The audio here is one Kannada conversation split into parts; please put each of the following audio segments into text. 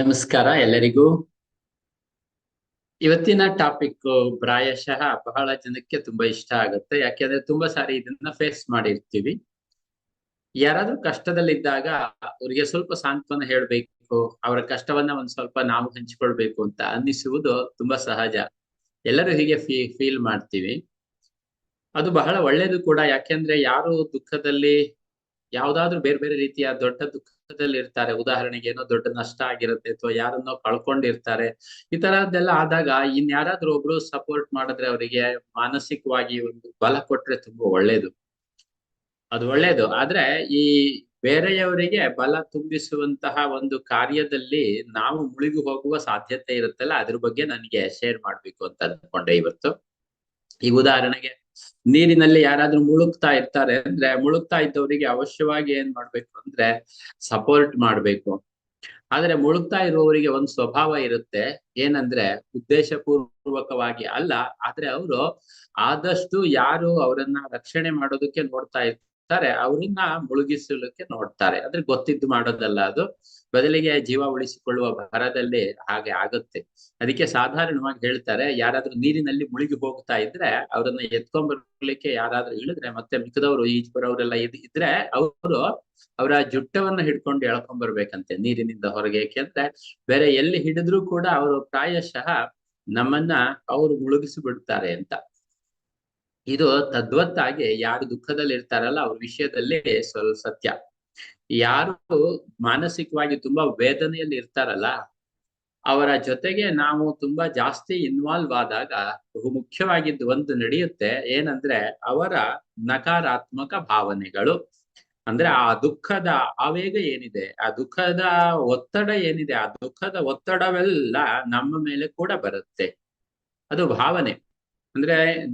ನಮಸ್ಕಾರ, ಎಲ್ಲರಿಗೂ. ಇವತ್ತಿನ ಟಾಪಿಕ್ ಪ್ರಾಯಶಃ ಬಹಳ ಜನಕ್ಕೆ ತುಂಬಾ ಇಷ್ಟ ಆಗುತ್ತೆ. ಯಾಕೆಂದ್ರೆ ತುಂಬಾ ಸಾರಿ ಇದನ್ನ ಫೇಸ್ ಮಾಡಿರ್ತೀವಿ. ಯಾರಾದ್ರೂ ಕಷ್ಟದಲ್ಲಿದ್ದಾಗ ಅವ್ರಿಗೆ ಸ್ವಲ್ಪ ಸಾಂತ್ವನ ಹೇಳ್ಬೇಕು, ಅವರ ಕಷ್ಟವನ್ನ ಒಂದ್ ಸ್ವಲ್ಪ ನಾವು ಹಂಚಿಕೊಳ್ಬೇಕು ಅಂತ ಅನ್ನಿಸುವುದು ತುಂಬಾ ಸಹಜ. ಎಲ್ಲರೂ ಹೀಗೆ ಫೀ ಫೀಲ್ ಮಾಡ್ತೀವಿ. ಅದು ಬಹಳ ಒಳ್ಳೇದು ಕೂಡ, ಯಾಕೆಂದ್ರೆ ಯಾರು ದುಃಖದಲ್ಲಿ ಯಾವ್ದಾದ್ರು ಬೇರೆ ಬೇರೆ ರೀತಿಯ ದೊಡ್ಡ ದುಃಖದಲ್ಲಿ ಇರ್ತಾರೆ ಉದಾಹರಣೆಗೆ ಏನೋ ದೊಡ್ಡ ನಷ್ಟ ಆಗಿರುತ್ತೆ ಅಥವಾ ಯಾರನ್ನೋ ಕಳ್ಕೊಂಡಿರ್ತಾರೆ. ಈ ತರದ್ದೆಲ್ಲ ಆದಾಗ ಇನ್ ಯಾರಾದ್ರೂ ಒಬ್ರು ಸಪೋರ್ಟ್ ಮಾಡಿದ್ರೆ ಅವರಿಗೆ ಮಾನಸಿಕವಾಗಿ ಒಂದು ಬಲ ಕೊಟ್ರೆ ತುಂಬಾ ಒಳ್ಳೇದು. ಅದು ಒಳ್ಳೇದು. ಆದ್ರೆ ಈ ಬೇರೆಯವರಿಗೆ ಬಲ ತುಂಬಿಸುವಂತಹ ಒಂದು ಕಾರ್ಯದಲ್ಲಿ ನಾವು ಮುಳುಗಿ ಹೋಗುವ ಸಾಧ್ಯತೆ ಇರುತ್ತಲ್ಲ, ಅದ್ರ ಬಗ್ಗೆ ನನಗೆ ಶೇರ್ ಮಾಡ್ಬೇಕು ಅಂತ ಅನ್ಕೊಂಡೆ ಇವತ್ತು. ಈಗ ಉದಾಹರಣೆಗೆ ನೀರಿನಲ್ಲಿ ಯಾರಾದ್ರೂ ಮುಳುಗ್ತಾ ಇರ್ತಾರೆ ಅಂದ್ರೆ ಮುಳುಗ್ತಾ ಇದ್ದವರಿಗೆ ಅವಶ್ಯವಾಗಿ ಏನ್ ಮಾಡ್ಬೇಕು ಅಂದ್ರೆ ಸಪೋರ್ಟ್ ಮಾಡ್ಬೇಕು. ಆದ್ರೆ ಮುಳುಗ್ತಾ ಇರುವವರಿಗೆ ಒಂದು ಸ್ವಭಾವ ಇರುತ್ತೆ. ಏನಂದ್ರೆ ಉದ್ದೇಶ ಪೂರ್ವಕವಾಗಿ ಅಲ್ಲ, ಆದ್ರೆ ಅವರು ಆದಷ್ಟು ಯಾರು ಅವರನ್ನ ರಕ್ಷಣೆ ಮಾಡೋದಕ್ಕೆ ನೋಡ್ತಾ ಇರ್ತಾರೆ. ಅವ್ರನ್ನ ಮುಳುಗಿಸಲಿಕ್ಕೆ ನೋಡ್ತಾರೆ. ಅಂದ್ರೆ ಗೊತ್ತಿದ್ದು ಮಾಡೋದಲ್ಲ ಅದು. ಬದಲಿಗೆ ಜೀವ ಉಳಿಸಿಕೊಳ್ಳುವ ಭರದಲ್ಲಿ ಹಾಗೆ ಆಗುತ್ತೆ. ಅದಕ್ಕೆ ಸಾಧಾರಣವಾಗಿ ಹೇಳ್ತಾರೆ, ಯಾರಾದ್ರೂ ನೀರಿನಲ್ಲಿ ಮುಳುಗಿ ಹೋಗ್ತಾ ಇದ್ರೆ ಅವರನ್ನ ಎತ್ಕೊಂಡ್ಬರ್ಲಿಕ್ಕೆ ಯಾರಾದ್ರೂ ಇಳಿದ್ರೆ, ಮತ್ತೆ ಮಿಕ್ಕದವರು ಈಜ್ ಬರೋರೆಲ್ಲ ಇದ್, ಇದ್ರೆ ಅವರು ಅವರ ಜುಟ್ಟವನ್ನ ಹಿಡ್ಕೊಂಡು ಎಳ್ಕೊಂಡ್ ಬರ್ಬೇಕಂತೆ ನೀರಿನಿಂದ ಹೊರಗೆ. ಅಂತ ಬೇರೆ ಎಲ್ಲಿ ಹಿಡಿದ್ರು ಕೂಡ ಅವರು ಪ್ರಾಯಶಃ ನಮ್ಮನ್ನ ಅವರು ಮುಳುಗಿಸಿ ಬಿಡ್ತಾರೆ ಅಂತ. ಇದು ತದ್ವತ್ತಾಗಿ ಯಾರು ದುಃಖದಲ್ಲಿ ಇರ್ತಾರಲ್ಲ ಅವ್ರ ವಿಷಯದಲ್ಲಿ ಸ್ವಲ್ಪ ಸತ್ಯ. ಯಾರು ಮಾನಸಿಕವಾಗಿ ತುಂಬಾ ವೇದನೆಯಲ್ಲಿ ಇರ್ತಾರಲ್ಲ, ಅವರ ಜೊತೆಗೆ ನಾವು ತುಂಬಾ ಜಾಸ್ತಿ ಇನ್ವಾಲ್ವ್ ಆದಾಗ ಬಹು ಮುಖ್ಯವಾಗಿದ್ದು ಒಂದು ನಡೆಯುತ್ತೆ, ಏನಂದ್ರೆ ಅವರ ನಕಾರಾತ್ಮಕ ಭಾವನೆಗಳು. ಅಂದ್ರೆ ಆ ದುಃಖದ ಆವೇಗ ಏನಿದೆ, ಆ ದುಃಖದ ಒತ್ತಡ ಏನಿದೆ, ಆ ದುಃಖದ ಒತ್ತಡವೆಲ್ಲ ನಮ್ಮ ಮೇಲೆ ಕೂಡ ಬರುತ್ತೆ. ಅದು ಭಾವನೆ. ಅಂದ್ರೆ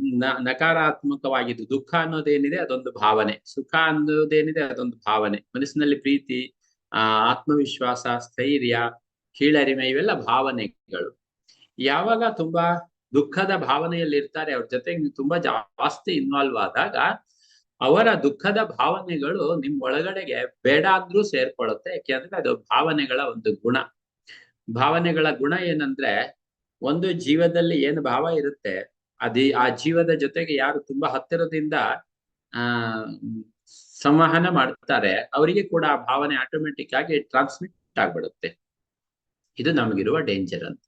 ನಕಾರಾತ್ಮಕವಾಗಿದ್ದು ದುಃಖ ಅನ್ನೋದೇನಿದೆ ಅದೊಂದು ಭಾವನೆ, ಸುಖ ಅನ್ನೋದೇನಿದೆ ಅದೊಂದು ಭಾವನೆ. ಮನಸ್ಸಿನಲ್ಲಿ ಪ್ರೀತಿ, ಆ, ಆತ್ಮವಿಶ್ವಾಸ, ಸ್ಥೈರ್ಯ, ಕೀಳರಿಮೆ ಇವೆಲ್ಲ ಭಾವನೆಗಳು. ಯಾವಾಗ ತುಂಬಾ ದುಃಖದ ಭಾವನೆಯಲ್ಲಿ ಇರ್ತಾರೆ ಅವ್ರ ಜೊತೆಗೆ ತುಂಬಾ ಜಾಸ್ತಿ ಇನ್ವಾಲ್ವ್ ಆದಾಗ ಅವರ ದುಃಖದ ಭಾವನೆಗಳು ನಿಮ್ ಒಳಗಡೆಗೆ ಬೇಡ ಆದ್ರೂ ಸೇರ್ಕೊಳ್ಳುತ್ತೆ ಯಾಕೆಂದ್ರೆ ಅದು ಭಾವನೆಗಳ ಒಂದು ಗುಣ. ಭಾವನೆಗಳ ಗುಣ ಏನಂದ್ರೆ ಒಂದು ಜೀವದಲ್ಲಿ ಏನು ಭಾವ ಇರುತ್ತೆ ಅದೇ ಆ ಜೀವದ ಜೊತೆಗೆ ಯಾರು ತುಂಬಾ ಹತ್ತಿರದಿಂದ, ಆ, ಸಂವಹನ ಮಾಡ್ತಾರೆ, ಅವರಿಗೆ ಕೂಡ ಆ ಭಾವನೆ ಆಟೋಮೆಟಿಕ್ ಆಗಿ ಟ್ರಾನ್ಸ್ಮಿಟ್ ಆಗ್ಬಿಡುತ್ತೆ. ಇದು ನಮಗಿರುವ ಡೇಂಜರ್ ಅಂತ.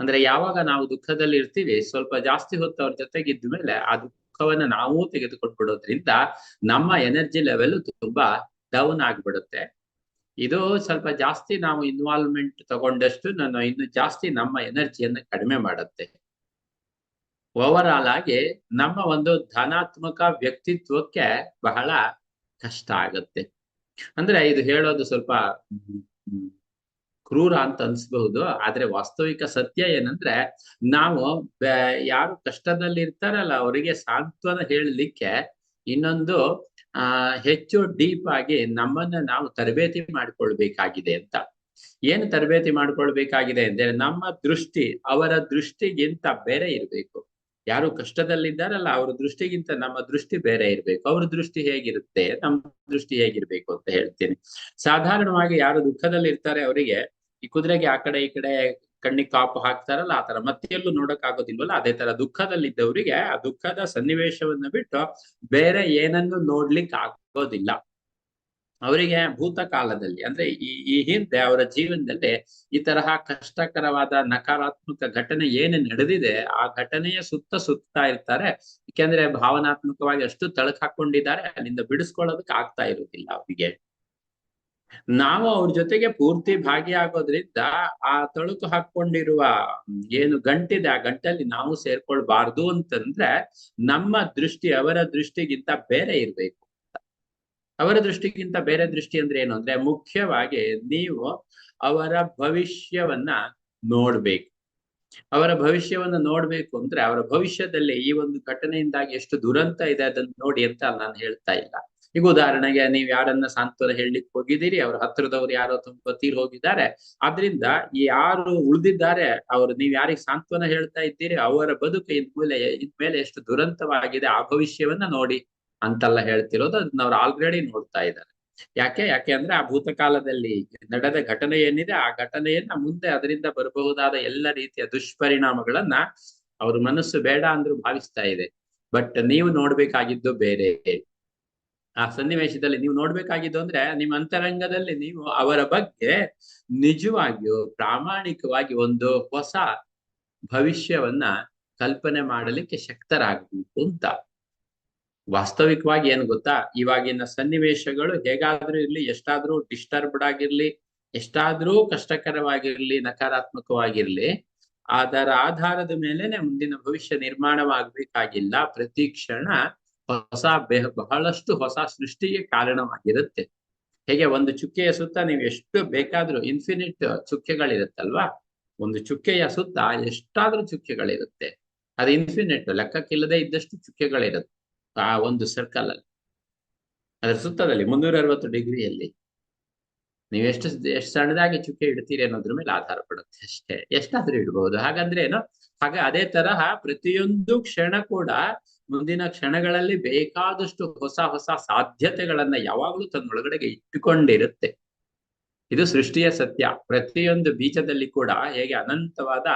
ಅಂದ್ರೆ ಯಾವಾಗ ನಾವು ದುಃಖದಲ್ಲಿ ಇರ್ತೀವಿ, ಸ್ವಲ್ಪ ಜಾಸ್ತಿ ಹೊತ್ತು ಅವ್ರ ಜೊತೆಗಿದ್ದ ಮೇಲೆ ಆ ದುಃಖವನ್ನ ನಾವು ತೆಗೆದುಕೊಂಡ್ಬಿಡೋದ್ರಿಂದ ನಮ್ಮ ಎನರ್ಜಿ ಲೆವೆಲ್ ತುಂಬಾ ಡೌನ್ ಆಗ್ಬಿಡುತ್ತೆ. ಇದು ಸ್ವಲ್ಪ ಜಾಸ್ತಿ ನಾವು ಇನ್ವಾಲ್ವ್ಮೆಂಟ್ ತಗೊಂಡಷ್ಟು, ನಾನು ಇನ್ನು ಜಾಸ್ತಿ ನಮ್ಮ ಎನರ್ಜಿಯನ್ನು ಕಡಿಮೆ ಮಾಡುತ್ತೆ. ಓವರ್ ಆಗಿ ನಮ್ಮ ಒಂದು ಧನಾತ್ಮಕ ವ್ಯಕ್ತಿತ್ವಕ್ಕೆ ಬಹಳ ಕಷ್ಟ ಆಗುತ್ತೆ. ಅಂದ್ರೆ ಇದು ಹೇಳೋದು ಸ್ವಲ್ಪ ಕ್ರೂರ ಅಂತ ಅನ್ಸ್ಬಹುದು, ಆದ್ರೆ ವಾಸ್ತವಿಕ ಸತ್ಯ ಏನಂದ್ರೆ ನಾವು ಯಾರು ಕಷ್ಟದಲ್ಲಿ ಇರ್ತಾರಲ್ಲ, ಅವರಿಗೆ ಸಾಂತ್ವನ ಹೇಳಲಿಕ್ಕೆ ಇನ್ನೊಂದು, ಆ, ಹೆಚ್ಚು ಡೀಪ್ ಆಗಿ ನಮ್ಮನ್ನ ನಾವು ತರಬೇತಿ ಮಾಡ್ಕೊಳ್ಬೇಕಾಗಿದೆ ಅಂತ. ಏನು ತರಬೇತಿ ಮಾಡ್ಕೊಳ್ಬೇಕಾಗಿದೆ ಅಂದ್ರೆ ನಮ್ಮ ದೃಷ್ಟಿ, ಅವರ ದೃಷ್ಟಿಗಿಂತ ಬೇರೆ ಇರ್ಬೇಕು. ಯಾರು ಕಷ್ಟದಲ್ಲಿದ್ದಾರಲ್ಲ, ಅವ್ರ ದೃಷ್ಟಿಗಿಂತ ನಮ್ಮ ದೃಷ್ಟಿ ಬೇರೆ ಇರ್ಬೇಕು. ಅವ್ರ ದೃಷ್ಟಿ ಹೇಗಿರುತ್ತೆ, ನಮ್ಮ ದೃಷ್ಟಿ ಹೇಗಿರ್ಬೇಕು ಅಂತ ಹೇಳ್ತೀನಿ. ಸಾಧಾರಣವಾಗಿ ಯಾರು ದುಃಖದಲ್ಲಿ ಇರ್ತಾರೆ ಅವರಿಗೆ, ಈ ಕುದುರೆಗೆ ಆ ಕಡೆ ಈ ಕಡೆ ಕಣ್ಣಿ ಕಾಪು ಹಾಕ್ತಾರಲ್ಲ, ಆ ತರ ಮತ್ತೆಲ್ಲೂ ನೋಡಕ್ ಆಗೋದಿಲ್ವಲ್ಲ ಅದೇ ತರ ದುಃಖದಲ್ಲಿದ್ದವರಿಗೆ ಆ ದುಃಖದ ಸನ್ನಿವೇಶವನ್ನ ಬಿಟ್ಟು ಬೇರೆ ಏನನ್ನು ನೋಡ್ಲಿಕ್ಕೆ ಆಗೋದಿಲ್ಲ ಅವರಿಗೆ ಭೂತ ಕಾಲದಲ್ಲಿ ಅಂದ್ರೆ ಈ ಈ ಹಿಂದೆ ಅವರ ಜೀವನದಲ್ಲಿ ಈ ತರಹ ಕಷ್ಟಕರವಾದ ನಕಾರಾತ್ಮಕ ಘಟನೆ ಏನು ನಡೆದಿದೆ, ಆ ಘಟನೆಯ ಸುತ್ತ ಸುತ್ತಾ ಇರ್ತಾರೆ. ಯಾಕೆಂದ್ರೆ ಭಾವನಾತ್ಮಕವಾಗಿ ಅಷ್ಟು ತಳಕ್ ಹಾಕೊಂಡಿದ್ದಾರೆ, ಅಲ್ಲಿಂದ ಬಿಡಿಸ್ಕೊಳ್ಳೋದಕ್ಕೆ ಆಗ್ತಾ ಇರುವುದಿಲ್ಲ ಅವರಿಗೆ. ನಾವು ಅವ್ರ ಜೊತೆಗೆ ಪೂರ್ತಿ ಭಾಗಿಯಾಗೋದ್ರಿಂದ ಆ ತಳುಕು ಹಾಕೊಂಡಿರುವ ಏನು ಗಂಟಿದೆ, ಆ ಗಂಟಲ್ಲಿ ನಾವು ಸೇರ್ಕೊಳ್ಬಾರ್ದು ಅಂತಂದ್ರೆ ನಮ್ಮ ದೃಷ್ಟಿ, ಅವರ ದೃಷ್ಟಿಗಿಂತ ಬೇರೆ ಇರ್ಬೇಕು. ಅವರ ದೃಷ್ಟಿಗಿಂತ ಬೇರೆ ದೃಷ್ಟಿ ಅಂದ್ರೆ ಏನು ಅಂದ್ರೆ ಮುಖ್ಯವಾಗಿ ನೀವು ಅವರ ಭವಿಷ್ಯವನ್ನ ನೋಡ್ಬೇಕು. ಅವರ ಭವಿಷ್ಯವನ್ನ ನೋಡ್ಬೇಕು ಅಂದ್ರೆ ಅವರ ಭವಿಷ್ಯದಲ್ಲಿ ಈ ಒಂದು ಘಟನೆಯಿಂದಾಗಿ ಎಷ್ಟು ದುರಂತ ಇದೆ ಅದನ್ನ ನೋಡಿ ಅಂತ ನಾನು ಹೇಳ್ತಾ ಇಲ್ಲ. ಈಗ ಉದಾಹರಣೆಗೆ ನೀವ್ ಯಾರನ್ನ ಸಾಂತ್ವನ ಹೇಳಲಿಕ್ಕೆ ಹೋಗಿದ್ದೀರಿ, ಅವ್ರ ಹತ್ರದವ್ರು ಯಾರೋ ತುಂಬ ತೀರ್ ಹೋಗಿದ್ದಾರೆ. ಆದ್ರಿಂದ ಯಾರು ಉಳಿದಿದ್ದಾರೆ, ಅವ್ರು ನೀವ್ ಯಾರಿಗೆ ಸಾಂತ್ವನ ಹೇಳ್ತಾ ಇದ್ದೀರಿ, ಅವರ ಬದುಕು ಇದ್ಮೇಲೆ ಇದ್ಮೇಲೆ ಎಷ್ಟು ದುರಂತವಾಗಿದೆ ಆ ಭವಿಷ್ಯವನ್ನ ನೋಡಿ. ಅಂತೆಲ್ಲ ಹೇಳ್ತಿರೋದು ಅದನ್ನ ಅವ್ರು ಆಲ್ರೆಡಿ ನೋಡ್ತಾ ಇದ್ದಾರೆ. ಯಾಕೆ? ಯಾಕೆ ಅಂದ್ರೆ ಆ ಭೂತಕಾಲದಲ್ಲಿ ನಡೆದ ಘಟನೆ ಏನಿದೆ, ಆ ಘಟನೆಯನ್ನ ಮುಂದೆ ಅದರಿಂದ ಬರಬಹುದಾದ ಎಲ್ಲ ರೀತಿಯ ದುಷ್ಪರಿಣಾಮಗಳನ್ನ ಅವ್ರ ಮನಸ್ಸು ಬೇಡ ಅಂದ್ರೂ ಭಾವಿಸ್ತಾ ಇದೆ. ಬಟ್ ನೀವು ನೋಡ್ಬೇಕಾಗಿದ್ದು ಬೇರೆ. ಆ ಸನ್ನಿವೇಶದಲ್ಲಿ ನೀವು ನೋಡ್ಬೇಕಾಗಿದ್ದು ಅಂದ್ರೆ ನಿಮ್ಮ ಅಂತರಂಗದಲ್ಲಿ ನೀವು ಅವರ ಬಗ್ಗೆ ನಿಜವಾಗಿಯೂ ಪ್ರಾಮಾಣಿಕವಾಗಿ ಒಂದು ಹೊಸ ಭವಿಷ್ಯವನ್ನ ಕಲ್ಪನೆ ಮಾಡಲಿಕ್ಕೆ ಶಕ್ತರಾಗಬೇಕು ಅಂತ. ವಾಸ್ತವಿಕವಾಗಿ ಏನ್ ಗೊತ್ತಾ? ಇವಾಗಿನ ಸನ್ನಿವೇಶಗಳು ಹೇಗಾದ್ರೂ ಇರ್ಲಿ, ಎಷ್ಟಾದ್ರೂ ಡಿಸ್ಟರ್ಬ್ಡ್ ಆಗಿರ್ಲಿ, ಎಷ್ಟಾದ್ರೂ ಕಷ್ಟಕರವಾಗಿರ್ಲಿ, ನಕಾರಾತ್ಮಕವಾಗಿರ್ಲಿ, ಅದರ ಆಧಾರದ ಮೇಲೆನೆ ಮುಂದಿನ ಭವಿಷ್ಯ ನಿರ್ಮಾಣವಾಗಬೇಕಾಗಿಲ್ಲ. ಪ್ರತಿ ಕ್ಷಣ ಹೊಸ ಬಹಳಷ್ಟು ಹೊಸ ಸೃಷ್ಟಿಗೆ ಕಾರಣವಾಗಿರುತ್ತೆ. ಹೇಗೆ ಒಂದು ಚುಕ್ಕೆಯ ಸುತ್ತ ನೀವು ಎಷ್ಟು ಬೇಕಾದ್ರೂ ಇನ್ಫಿನಿಟ್ ಚುಕ್ಕೆಗಳಿರುತ್ತಲ್ವಾ? ಒಂದು ಚುಕ್ಕೆಯ ಸುತ್ತ ಎಷ್ಟಾದ್ರೂ ಚುಕ್ಕೆಗಳಿರುತ್ತೆ. ಅದು ಇನ್ಫಿನಿಟ್ ಲೆಕ್ಕಕ್ಕಿಲ್ಲದೆ ಇದ್ದಷ್ಟು ಚುಕ್ಕೆಗಳಿರುತ್ತೆ. ಆ ಒಂದು ಸರ್ಕಲ್ ಅಲ್ಲಿ. ಅದರ ಸುತ್ತದಲ್ಲಿ ಮುನ್ನೂರ ಅರವತ್ತು ಡಿಗ್ರಿಯಲ್ಲಿ ನೀವು ಎಷ್ಟು ಎಷ್ಟು ಸಣ್ಣದಾಗಿ ಚುಕ್ಕೆ ಇಡ್ತೀರಿ ಅನ್ನೋದ್ರ ಮೇಲೆ ಆಧಾರ ಪಡುತ್ತೆ ಅಷ್ಟೇ. ಎಷ್ಟಾದ್ರೂ ಇಡಬಹುದು ಹಾಗಂದ್ರೆ ಏನು? ಹಾಗೆ ಅದೇ ತರಹ ಪ್ರತಿಯೊಂದು ಕ್ಷಣ ಕೂಡ ಮುಂದಿನ ಕ್ಷಣಗಳಲ್ಲಿ ಬೇಕಾದಷ್ಟು ಹೊಸ ಹೊಸ ಸಾಧ್ಯತೆಗಳನ್ನ ಯಾವಾಗ್ಲೂ ತನ್ನೊಳಗಡೆಗೆ ಇಟ್ಟುಕೊಂಡಿರುತ್ತೆ. ಇದು ಸೃಷ್ಟಿಯ ಸತ್ಯ. ಪ್ರತಿಯೊಂದು ಬೀಜದಲ್ಲಿ ಕೂಡ ಹೇಗೆ ಅನಂತವಾದ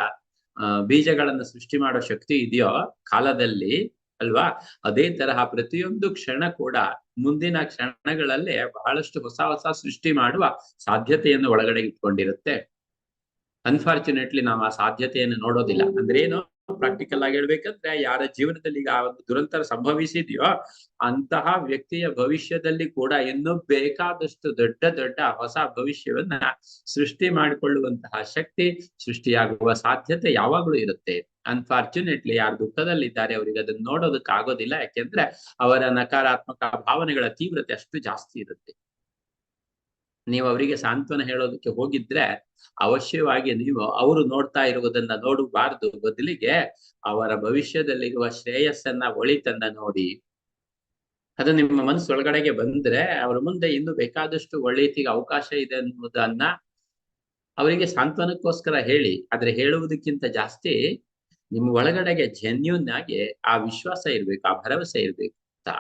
ಬೀಜಗಳನ್ನು ಸೃಷ್ಟಿ ಮಾಡೋ ಶಕ್ತಿ ಇದೆಯೋ ಕಾಲದಲ್ಲಿ ಅಲ್ವಾ? ಅದೇ ತರಹ ಪ್ರತಿಯೊಂದು ಕ್ಷಣ ಕೂಡ ಮುಂದಿನ ಕ್ಷಣಗಳಲ್ಲೇ ಬಹಳಷ್ಟು ಹೊಸ ಹೊಸ ಸೃಷ್ಟಿ ಮಾಡುವ ಸಾಧ್ಯತೆಯನ್ನು ಒಳಗಡೆ ಇಟ್ಕೊಂಡಿರುತ್ತೆ. ಅನ್ಫಾರ್ಚುನೇಟ್ಲಿ ನಾವು ಆ ಸಾಧ್ಯತೆಯನ್ನು ನೋಡೋದಿಲ್ಲ. ಅಂದ್ರೆ ಏನು ಪ್ರಾಕ್ಟಿಕಲ್ ಆಗಿ ಹೇಳ್ಬೇಕಂದ್ರೆ ಯಾರ ಜೀವನದಲ್ಲಿ ಈಗ ಒಂದು ದುರಂತ ಸಂಭವಿಸಿದೆಯೋ ಅಂತಹ ವ್ಯಕ್ತಿಯ ಭವಿಷ್ಯದಲ್ಲಿ ಕೂಡ ಇನ್ನೂ ಬೇಕಾದಷ್ಟು ದೊಡ್ಡ ದೊಡ್ಡ ಹೊಸ ಭವಿಷ್ಯವನ್ನ ಸೃಷ್ಟಿ ಮಾಡಿಕೊಳ್ಳುವಂತಹ ಶಕ್ತಿ ಸೃಷ್ಟಿಯಾಗುವ ಸಾಧ್ಯತೆ ಯಾವಾಗ್ಲೂ ಇರುತ್ತೆ. ಅನ್ಫಾರ್ಚುನೇಟ್ಲಿ ಯಾರು ದುಃಖದಲ್ಲಿದ್ದಾರೆ, ಅವರಿಗೆ ಅದನ್ನ ನೋಡೋದಕ್ಕೆ ಆಗೋದಿಲ್ಲ ಯಾಕೆಂದ್ರೆ ಅವರ ನಕಾರಾತ್ಮಕ ಭಾವನೆಗಳ ತೀವ್ರತೆ ಅಷ್ಟು ಜಾಸ್ತಿ ಇರುತ್ತೆ. ನೀವು ಅವರಿಗೆ ಸಾಂತ್ವನ ಹೇಳೋದಕ್ಕೆ ಹೋಗಿದ್ರೆ ಅವಶ್ಯವಾಗಿ ನೀವು ಅವರು ನೋಡ್ತಾ ಇರುವುದನ್ನ ನೋಡಬಾರ್ದು. ಬದಲಿಗೆ ಅವರ ಭವಿಷ್ಯದಲ್ಲಿರುವ ಶ್ರೇಯಸ್ಸನ್ನ, ಒಳಿತನ್ನ ನೋಡಿ. ಅದು ನಿಮ್ಮ ಮನಸ್ಸೊಳಗಡೆಗೆ ಬಂದ್ರೆ ಅವ್ರ ಮುಂದೆ ಇನ್ನು ಬೇಕಾದಷ್ಟು ಒಳ್ಳೆಯತಿಗೆ ಅವಕಾಶ ಇದೆ ಅನ್ನುವುದನ್ನ ಅವರಿಗೆ ಸಾಂತ್ವನಕ್ಕೋಸ್ಕರ ಹೇಳಿ. ಆದ್ರೆ ಹೇಳುವುದಕ್ಕಿಂತ ಜಾಸ್ತಿ ನಿಮ್ಮ ಒಳಗಡೆಗೆ ಜೆನ್ಯೂನ್ ಆಗಿ ಆ ವಿಶ್ವಾಸ ಇರ್ಬೇಕು, ಆ ಭರವಸೆ ಇರ್ಬೇಕು.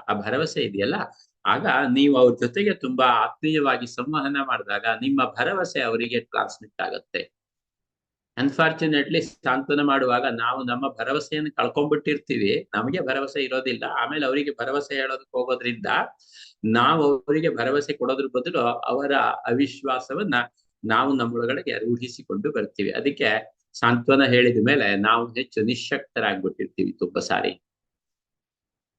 ಆ ಭರವಸೆ ಇದೆಯಲ್ಲ? ಆಗ ನೀವು ಅವ್ರ ಜೊತೆಗೆ ತುಂಬಾ ಆತ್ಮೀಯವಾಗಿ ಸಂವಹನ ಮಾಡಿದಾಗ ನಿಮ್ಮ ಭರವಸೆ ಅವರಿಗೆ ಟ್ರಾನ್ಸ್ಮಿಟ್ ಆಗುತ್ತೆ. ಅನ್ಫಾರ್ಚುನೇಟ್ಲಿ ಸಾಂತ್ವನ ಮಾಡುವಾಗ ನಾವು ನಮ್ಮ ಭರವಸೆಯನ್ನು ಕಳ್ಕೊಂಡ್ಬಿಟ್ಟಿರ್ತೀವಿ. ನಮಗೆ ಭರವಸೆ ಇರೋದಿಲ್ಲ. ಆಮೇಲೆ ಅವರಿಗೆ ಭರವಸೆ ಹೇಳೋದಕ್ಕೆ ಹೋಗೋದ್ರಿಂದ ನಾವು ಅವರಿಗೆ ಭರವಸೆ ಕೊಡೋದ್ರ ಬದಲು ಅವರ ಅವಿಶ್ವಾಸವನ್ನ ನಾವು ನಮ್ಮೊಳಗಡೆಗೆ ರೂಢಿಸಿಕೊಂಡು ಬರ್ತೀವಿ. ಅದಕ್ಕೆ ಸಾಂತ್ವನ ಹೇಳಿದ ಮೇಲೆ ನಾವು ಹೆಚ್ಚು ನಿಶಕ್ತರಾಗ್ಬಿಟ್ಟಿರ್ತೀವಿ ತುಂಬ ಸಾರಿ.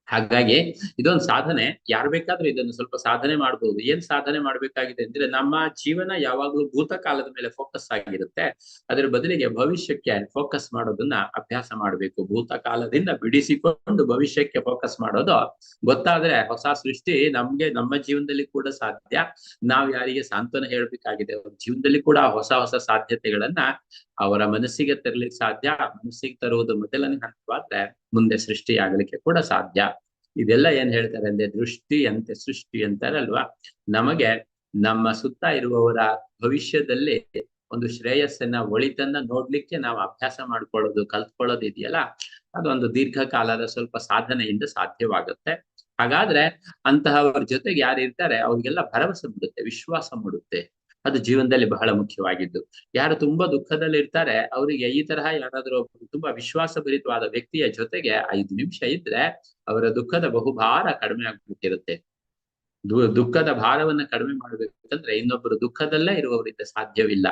ಹಾಗಾಗಿ ಇದೊಂದು ಸಾಧನೆ, ಯಾರು ಬೇಕಾದ್ರೂ ಇದನ್ನು ಸ್ವಲ್ಪ ಸಾಧನೆ ಮಾಡಬಹುದು ಏನ್ ಸಾಧನೆ ಮಾಡ್ಬೇಕಾಗಿದೆ ಅಂದ್ರೆ ನಮ್ಮ ಜೀವನ ಯಾವಾಗ್ಲೂ ಭೂತಕಾಲದ ಮೇಲೆ ಫೋಕಸ್ ಆಗಿರುತ್ತೆ. ಅದರ ಬದಲಿಗೆ ಭವಿಷ್ಯಕ್ಕೆ ಫೋಕಸ್ ಮಾಡೋದನ್ನ ಅಭ್ಯಾಸ ಮಾಡಬೇಕು. ಭೂತಕಾಲದಿಂದ ಬಿಡಿಸಿಕೊಂಡು ಭವಿಷ್ಯಕ್ಕೆ ಫೋಕಸ್ ಮಾಡೋದು ಗೊತ್ತಾದ್ರೆ ಹೊಸ ಸೃಷ್ಟಿ ನಮ್ಗೆ, ನಮ್ಮ ಜೀವನದಲ್ಲಿ ಕೂಡ ಸಾಧ್ಯ. ನಾವ್ ಯಾರಿಗೆ ಸಾಂತ್ವನ ಹೇಳ್ಬೇಕಾಗಿದೆ ಜೀವನದಲ್ಲಿ ಕೂಡ ಹೊಸ ಹೊಸ ಸಾಧ್ಯತೆಗಳನ್ನ ಅವರ ಮನಸ್ಸಿಗೆ ತರಲಿಕ್ಕೆ ಸಾಧ್ಯ, ಮನಸ್ಸಿಗೆ ತರುವುದು ಮೊದಲನೇ ಹಂತವಾದ್ರೆ ಮುಂದೆ ಸೃಷ್ಟಿ ಆಗ್ಲಿಕ್ಕೆ ಕೂಡ ಸಾಧ್ಯ. ಇದೆಲ್ಲ ಏನ್ ಹೇಳ್ತಾರೆ ಅಂದ್ರೆ ದೃಷ್ಟಿ ಅಂತೆ ಸೃಷ್ಟಿ ಅಂತಾರಲ್ವಾ? ನಮಗೆ ನಮ್ಮ ಸುತ್ತ ಇರುವವರ ಭವಿಷ್ಯದಲ್ಲಿ ಒಂದು ಶ್ರೇಯಸ್ಸನ್ನ, ಒಳಿತನ್ನ ನೋಡ್ಲಿಕ್ಕೆ ನಾವು ಅಭ್ಯಾಸ ಮಾಡ್ಕೊಳ್ಳೋದು, ಕಲ್ತ್ಕೊಳ್ಳೋದು ಇದೆಯಲ್ಲ? ಅದೊಂದು ದೀರ್ಘಕಾಲದ ಸ್ವಲ್ಪ ಸಾಧನೆಯಿಂದ ಸಾಧ್ಯವಾಗುತ್ತೆ. ಹಾಗಾದ್ರೆ ಅಂತಹವರ ಜೊತೆಗೆ ಯಾರು ಇರ್ತಾರೆ ಅವ್ರಿಗೆಲ್ಲ ಭರವಸೆ ಮೂಡುತ್ತೆ, ವಿಶ್ವಾಸ ಮೂಡುತ್ತೆ. ಅದು ಜೀವನದಲ್ಲಿ ಬಹಳ ಮುಖ್ಯವಾಗಿದ್ದು. ಯಾರು ತುಂಬಾ ದುಃಖದಲ್ಲಿ ಇರ್ತಾರೆ, ಅವರಿಗೆ ಈ ತರಹ ಯಾರಾದ್ರೂ ತುಂಬಾ ವಿಶ್ವಾಸಭರಿತವಾದ ವ್ಯಕ್ತಿಯ ಜೊತೆಗೆ ಐದು ನಿಮಿಷ ಇದ್ರೆ ಅವರ ದುಃಖದ ಬಹುಭಾರ ಕಡಿಮೆ ಆಗ್ಬಿಟ್ಟಿರುತ್ತೆ. ದುಃಖದ ಭಾರವನ್ನ ಕಡಿಮೆ ಮಾಡಬೇಕಂದ್ರೆ ಇನ್ನೊಬ್ಬರು ದುಃಖದಲ್ಲೇ ಇರುವವರಿಂದ ಸಾಧ್ಯವಿಲ್ಲ.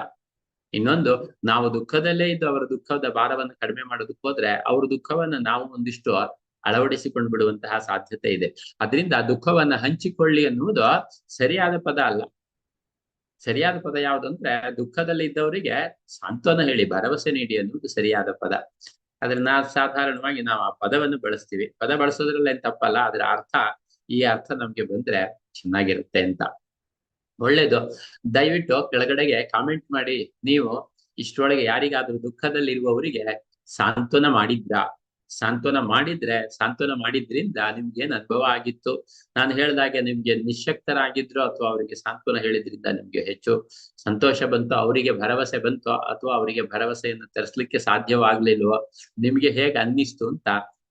ಇನ್ನೊಂದು, ನಾವು ದುಃಖದಲ್ಲೇ ಇದ್ದು ಅವರ ದುಃಖದ ಭಾರವನ್ನು ಕಡಿಮೆ ಮಾಡೋದಕ್ಕೆ ಹೋದ್ರೆ ಅವ್ರ ದುಃಖವನ್ನ ನಾವು ಒಂದಿಷ್ಟು ಅಳವಡಿಸಿಕೊಂಡು ಬಿಡುವಂತಹ ಸಾಧ್ಯತೆ ಇದೆ. ಅದರಿಂದ ದುಃಖವನ್ನ ಹಂಚಿಕೊಳ್ಳಿ ಅನ್ನುವುದು ಸರಿಯಾದ ಪದ ಅಲ್ಲ. ಸರಿಯಾದ ಪದ ಯಾವುದು ಅಂದ್ರೆ ದುಃಖದಲ್ಲಿ ಇದ್ದವರಿಗೆ ಸಾಂತ್ವನ ಹೇಳಿ, ಭರವಸೆ ನೀಡಿ ಅನ್ನೋದು ಸರಿಯಾದ ಪದ. ಆದ್ರೆ ನಾ ಸಾಧಾರಣವಾಗಿ ನಾವು ಆ ಪದವನ್ನು ಬಳಸ್ತೀವಿ. ಪದ ಬಳಸೋದ್ರಲ್ಲಿ ಏನ್ ತಪ್ಪಲ್ಲ ಅದರ ಅರ್ಥ, ಈ ಅರ್ಥ ನಮ್ಗೆ ಬಂದ್ರೆ ಚೆನ್ನಾಗಿರುತ್ತೆ ಅಂತ. ಒಳ್ಳೇದು. ದಯವಿಟ್ಟು ಕೆಳಗಡೆಗೆ ಕಾಮೆಂಟ್ ಮಾಡಿ, ನೀವು ಇಷ್ಟೊಳಗೆ ಯಾರಿಗಾದ್ರೂ ದುಃಖದಲ್ಲಿ ಇರುವವರಿಗೆ ಸಾಂತ್ವನ ಮಾಡಿದ್ರಾ? ಸಾಂತ್ವನ ಮಾಡಿದ್ರೆ, ಸಾಂತ್ವನ ಮಾಡಿದ್ರಿಂದ ನಿಮ್ಗೆ ಏನ್ ಅನುಭವ ಆಗಿತ್ತು? ನಾನು ಹೇಳ್ದಾಗೆ ನಿಮ್ಗೆ ನಿಶಕ್ತರಾಗಿದ್ರು ಅಥವಾ ಅವರಿಗೆ ಸಾಂತ್ವನ ಹೇಳಿದ್ರಿಂದ ನಿಮ್ಗೆ ಹೆಚ್ಚು ಸಂತೋಷ ಬಂತು, ಅವರಿಗೆ ಭರವಸೆ ಬಂತು, ಅಥವಾ ಅವರಿಗೆ ಭರವಸೆಯನ್ನು ತರಿಸ್ಲಿಕ್ಕೆ ಸಾಧ್ಯವಾಗ್ಲಿಲ್ವೋ? ನಿಮ್ಗೆ ಹೇಗೆ ಅನ್ನಿಸ್ತು ಅಂತ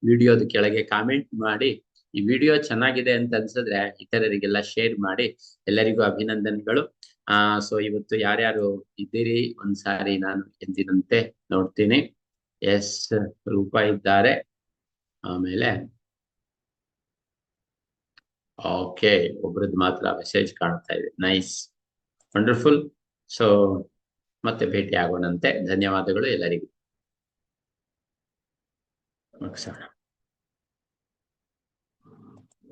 ವಿಡಿಯೋದ ಕೆಳಗೆ ಕಾಮೆಂಟ್ ಮಾಡಿ. ಈ ವಿಡಿಯೋ ಚೆನ್ನಾಗಿದೆ ಅಂತ ಅನ್ಸಿದ್ರೆ ಇತರರಿಗೆಲ್ಲ ಶೇರ್ ಮಾಡಿ. ಎಲ್ಲರಿಗೂ ಅಭಿನಂದನೆಗಳು. ಆ, ಸೊ ಇವತ್ತು ಯಾರ್ಯಾರು ಇದ್ದೀರಿ? ಒಂದ್ಸಾರಿ ನಾನು ಎಂದಿನಂತೆ ನೋಡ್ತೀನಿ. ಎಸ್ ರೂಪ ಇದ್ದಾರೆ. ಆಮೇಲೆ ಓಕೆ, ಒಬ್ರದ್ದು ಮಾತ್ರ ಮೆಸೇಜ್ ಕಾಣ್ತಾ ಇದೆ. ನೈಸ್ ವಂಡರ್ಫುಲ್ ಸೊ ಮತ್ತೆ ಭೇಟಿ ಆಗೋಣಂತೆ ಧನ್ಯವಾದಗಳು ಎಲ್ಲರಿಗೂ. ಮುಗಿಸೋಣ.